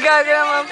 gagal mam.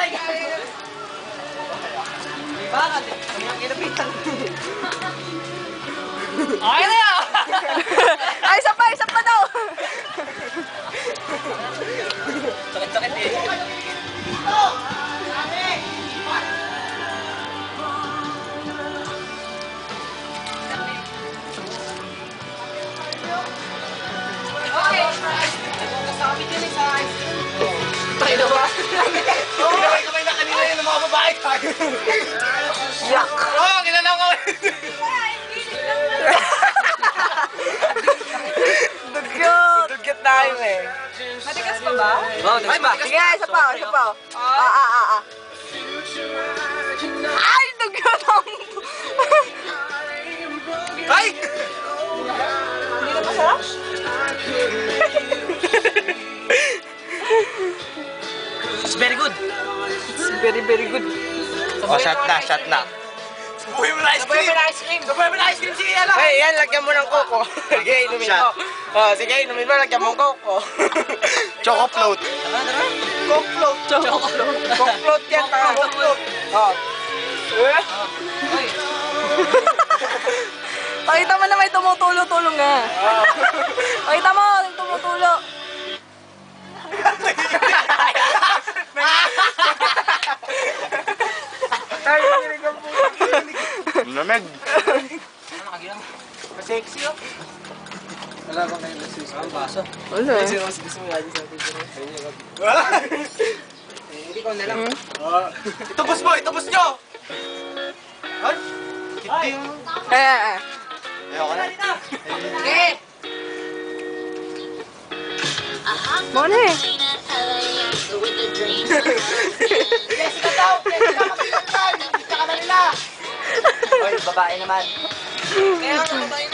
Yak. Oo, oh, kilala ko. Dugyot. Dugyot tayo eh. Matigas pa ba? Oo, Ay, matigas Sige, isa pa, isa pa. Ah, ah, ah, ah. Ay, dugyot ang... Ay! Hindi na masarap? It's very good. It's very, very good. Oh, shot na, shot na. Sabuhay mo na ice cream! Sabuhay mo na ice cream! Sabuhay mo na ice cream, sige, alam! Ay, yan, lagyan mo ng coco. Sige, inumin mo. Oh, sige, inumin mo, lagyan mo ng coco. Choco float. Coke float. Choco. Coke float yan, mga coke float. Oh. Pakita mo na may tumutulo-tulo nga. Pakita mo, tumutulo. Ay, nakinig ang puto. Lamig. Sexy, oh. Wala bang kayo? Ang baso. Wala eh. Hindi ko na lang. Itubos mo, itubos nyo! Ay! Kiting. Eh, eh, eh. Ayoko na. Muna eh. Babae naman. Kaya ako babae